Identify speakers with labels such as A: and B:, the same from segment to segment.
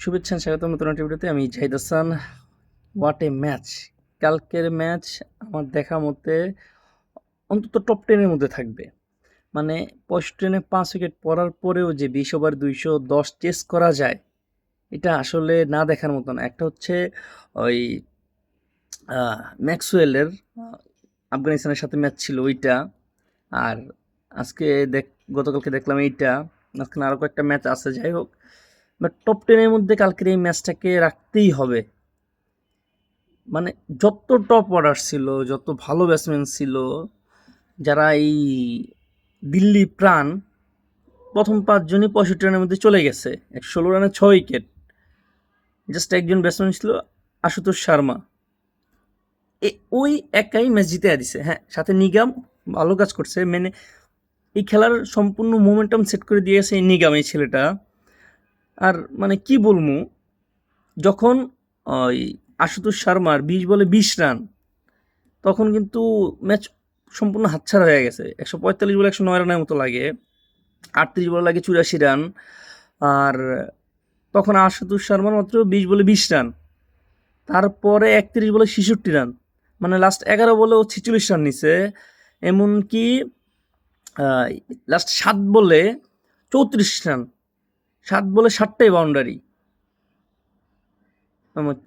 A: শুভেচ্ছা স্বাগত নতুন ভিডিওতে। আমি Zahid Hasan. What a match কালকের ম্যাচ আমার দেখা মতে অন্তত টপ টেনের মধ্যে থাকবে। মানে পঁয়ষট্টি টেনে পাঁচ উইকেট পড়ার পরেও যে বিশ ওভার দুইশো দশ চেস করা যায়, এটা আসলে না দেখার মতো না। একটা হচ্ছে ওই ম্যাক্সওয়েলের আফগানিস্তানের সাথে ম্যাচ ছিল ওইটা। আর আজকে দেখ, গতকালকে দেখলাম এইটা। আজকে আরও কয়েকটা ম্যাচ আছে। যাই হোক বাট টপ টেনের মধ্যে কালকের এই ম্যাচটাকে রাখতেই হবে। মানে যত টপ অর্ডার ছিল, যত ভালো ব্যাটসম্যান ছিল, যারা এই দিল্লি প্রাণ, প্রথম পাঁচজনই পঁয়ষট্টি রানের মধ্যে চলে গেছে। ষোলো রানে ছয় উইকেট জাস্ট একজন ব্যাটসম্যান ছিল আশুতোষ শর্মা। এ ওই একাই ম্যাচ জিতে দিছে। হ্যাঁ সাথে নিগাম ভালো কাজ করছে। মানে এই খেলার সম্পূর্ণ মোমেন্টাম সেট করে দিয়েছে এই নিগাম, এই ছেলেটা। আর মানে কি বলব, যখন, ওই আশুতোষ শর্মার বিশ বলে বিশ রান, তখন কিন্তু ম্যাচ সম্পূর্ণ হাতছাড়া হয়ে গেছে। একশো পঁয়তাল্লিশ বলে একশো নয় রানের মতো লাগে, আটত্রিশ বলে লাগে চুরাশি রান, আর তখন আশুতোষ শর্মার মাত্র বিশ বলে বিশ রান, তারপরে একত্রিশ বলে ছেষট্টি রান মানে লাস্ট এগারো বলে ও ছেচল্লিশ রান নিছে, এমনকি লাস্ট সাত বলে চৌত্রিশ রান সাত বলে সাতটাই বাউন্ডারি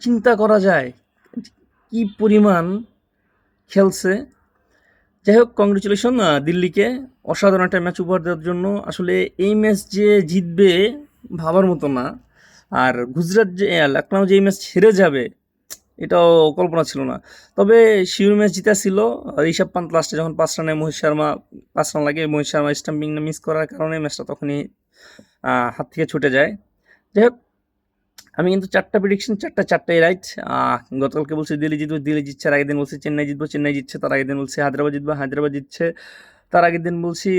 A: চিন্তা করা যায় কি পরিমাণ খেলছে। যাই হোক কংগ্রেচুলেশন দিল্লিকে অসাধারণ একটা ম্যাচ উপহার দেওয়ার জন্য। আসলে এই ম্যাচ যে জিতবে, ভাবার মতো না। আর গুজরাট যে লখনউ লখনৌ যে এই ম্যাচ ছেড়ে যাবে এটাও কল্পনা ছিল না। তবে শিউর ম্যাচ জিতা ছিল ঋষভ পান্ত লাস্টে যখন পাঁচ রানে মহেশ শর্মা, পাঁচ রান লাগে মহেশ শর্মা স্টাম্পিং মিস করার কারণে ম্যাচটা তখনই হাত থেকে ছুটে যায়। যাই হোক, আমি কিন্তু চারটা প্রিডিকশন চারটা চারটাই রাইট গতকালকে বলছি দিল্লি জিতবে, দিল্লি জিতছে, আর আগের দিন বলছি চেন্নাই জিতবো, চেন্নাই জিতছে, তার আগের দিন বলছি হায়দ্রাবাদ জিতবে, হায়দ্রাবাদ জিতছে, তার আগের দিন বলছি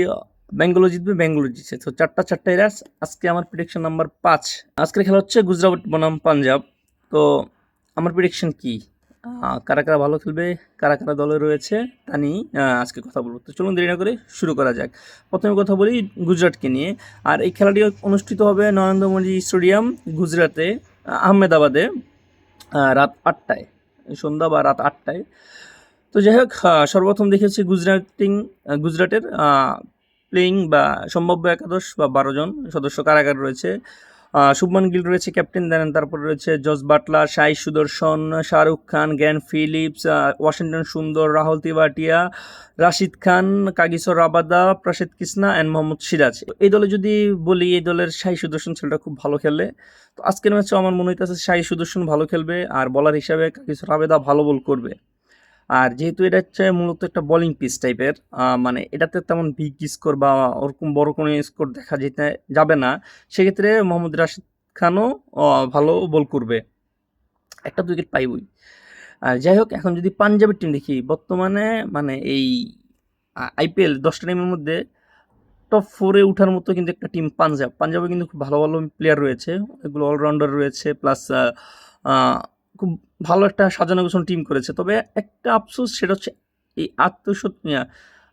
A: ব্যাঙ্গালোর জিতবে, ব্যাঙ্গালোর জিতছে। তো চারটা চারটাই রাস আজকে আমার প্রিডিকশন নাম্বার পাঁচ। আজকের খেলা হচ্ছে গুজরাট বনাম পাঞ্জাব। তো আমার প্রিডিকশন কি? কারা কারা ভালো খেলবে কারা কারা দলে রয়েছে তা নিয়ে আজকে কথা বলব। তো চলুন দেরি না করে শুরু করা যাক। প্রথমে কথা বলি গুজরাটকে নিয়ে। আর এই খেলাটি অনুষ্ঠিত হবে নরেন্দ্র মোদী স্টেডিয়াম গুজরাটে আহমেদাবাদে রাত আটটায় সন্ধ্যা বা রাত আটটায়। তো যাই হোক সর্বপ্রথম দেখেছি গুজরাটিং গুজরাটের প্লেয়িং বা সম্ভাব্য একাদশ বা বারো জন সদস্য কারাগার রয়েছে। শুভমান গিল রয়েছে ক্যাপ্টেন, দেন তারপর রয়েছে Jos Buttler Sai Sudharsan, Shahrukh Khan Glenn Phillips Washington Sundar, Rahul তিবাটিয়া Rashid Khan, Kagiso Rabada, Prasidh Krishna and Mohammed Siraj. এই দলে যদি বলি, এই দলের শাহী সুদর্শন ছেলেটা খুব ভালো খেলে তো আজকের ম্যাচেও আমার মনে হইতেছে শাহী সুদর্শন ভালো খেলবে, আর বলার হিসাবে কাগিসর রাবেদা ভালো বল করবে। আর যেহেতু এটা হচ্ছে মূলত একটা বোলিং পিস টাইপের মানে এটাতে তেমন বিগ স্কোর বা ওরকম বড় কোনো স্কোর দেখা যেতে, যাবে না। সেক্ষেত্রে মোহাম্মদ রাশিদ খানও ভালো বল করবে। একটা উইকেট পাইবই। আর যাই হোক, এখন যদি পাঞ্জাবের টিম দেখি, বর্তমানে মানে এই আইপিএল দশটা টিমের মধ্যে টপ ফোরে ওঠার মতো কিন্তু একটা টিম পাঞ্জাব। পাঞ্জাবে কিন্তু খুব ভালো ভালো প্লেয়ার রয়েছে। এগুলো অলরাউন্ডার রয়েছে প্লাস খুব ভালো একটা সাজানো গোছানো টিম করেছে। তবে একটা আফসোস, সেটা হচ্ছে এই আত্মসত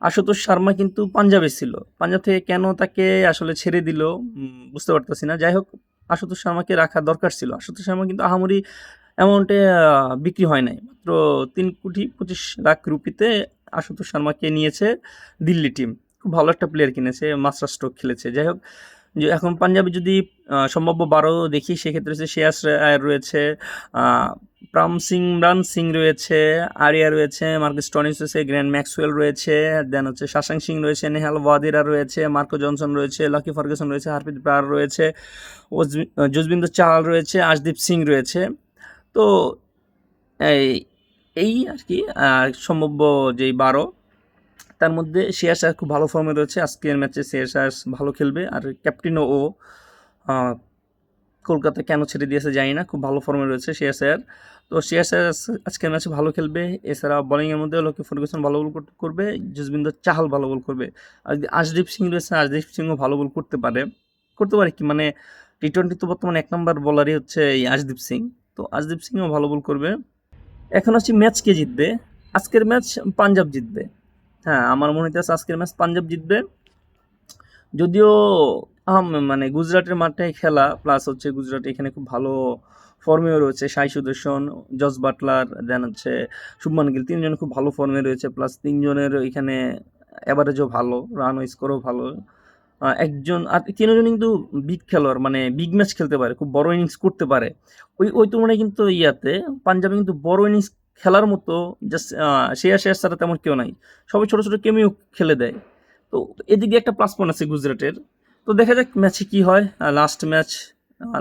A: আশুতোষ শর্মা কিন্তু পাঞ্জাবে ছিল। পাঞ্জাব থেকে কেন তাকে আসলে ছেড়ে দিল বুঝতে পারতেছি না। যাই হোক, আশুতোষ শর্মাকে রাখা দরকার ছিল। আশুতোষ শর্মা কিন্তু আহামরি অ্যামাউন্টে বিক্রি হয় নাই। মাত্র তিন কোটি পঁচিশ লাখ রুপিতে আশুতোষ শর্মাকে নিয়েছে দিল্লি টিম খুব ভালো একটা প্লেয়ার কিনেছে, মাস্টার স্ট্রোক খেলেছে। যাই হোক, যে এখন পাঞ্জাবে যদি সম্ভাব্য বারো দেখি, সেক্ষেত্রে হচ্ছে শেয়াস রায় রয়েছে প্রাম সিং, রান সিং রয়েছে, আরিয়া রয়েছে, মার্কেস টনিস রয়েছে, গ্র্যান্ড ম্যাক্সওয়েল রয়েছে, দেন হচ্ছে শাসাং সিং রয়েছে, নেহাল ওয়াদিরা রয়েছে, মার্কো জনসন রয়েছে, লকি ফার্গুসন রয়েছে, হারপ্রীত ব্রার রয়েছে জসবিন্দর চাহাল রয়েছে, আশদীপ সিং রয়েছে। তো এই এই আর কি সম্ভাব্য যেই বারো, তার মধ্যে শেয়ার খুব ভালো ফর্মে রয়েছে, আজকের ম্যাচে শেয়ার ভালো খেলবে, আর ক্যাপ্টেনও ও কলকাতা কেন ছেড়ে দিয়েছে জানি না, খুব ভালো ফর্মে রয়েছে শেয়ার তো শেয়ার আজকের ম্যাচে ভালো খেলবে, এছাড়া বোলিংয়ের মধ্যে লোকে ফার্গুসন ভালো বল করবে জসবিন্দর চাহাল ভালো বল করবে। আর আশদীপ সিং রয়েছে, আশদীপ সিংও ভালো বল করতে পারে করতে পারে কি? মানে টি টোয়েন্টি তো বর্তমানে এক নম্বর বলারই হচ্ছে এই আশদীপ সিং। তো আশদীপ সিংও ভালো বল করবে। এখন আসছি ম্যাচ কে জিতবে? আজকের ম্যাচ পাঞ্জাব জিতবে। হ্যাঁ আমার মনে হচ্ছে আজকের ম্যাচ পাঞ্জাব জিতবে। যদিও মানে গুজরাটের মাঠে খেলা প্লাস হচ্ছে গুজরাট এখানে খুব ভালো ফর্মেও রয়েছে। সাই সুদর্শন জস বাটলার দেন হচ্ছে শুভমান গিল, তিনজন খুব ভালো ফর্মে রয়েছে প্লাস তিনজনের এখানে অ্যাভারেজও ভালো রান স্কোরও ভালো। একজন, আর তিনজন কিন্তু বিগ খেলোয়াড় মানে বিগ ম্যাচ খেলতে পারে, খুব বড় ইনিংস করতে পারে। ওই ওই তুলনায় কিন্তু ইয়াতে পাঞ্জাবে কিন্তু বড় ইনিংস খেলার মতো জাস্ট শেয়ার শেয়ার ছাড়া তেমন কেউ নাই। সবাই ছোট ছোট কেমিও খেলে দেয়। তো এদিকে একটা প্লাস পয়েন্ট আছে গুজরাটের। তো দেখা যাক ম্যাচে কি হয়। লাস্ট ম্যাচ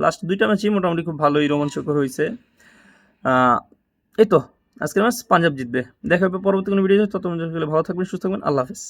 A: লাস্ট দুইটা ম্যাচই মোটামুটি খুব ভালোই রোমাঞ্চকর হয়েছে। এই তো, আজকের ম্যাচ পাঞ্জাব জিতবে। দেখা হবে পরবর্তী কোনো ভিডিও তত ভালো থাকবেন, সুস্থ থাকবেন, আল্লাহ হাফিজ।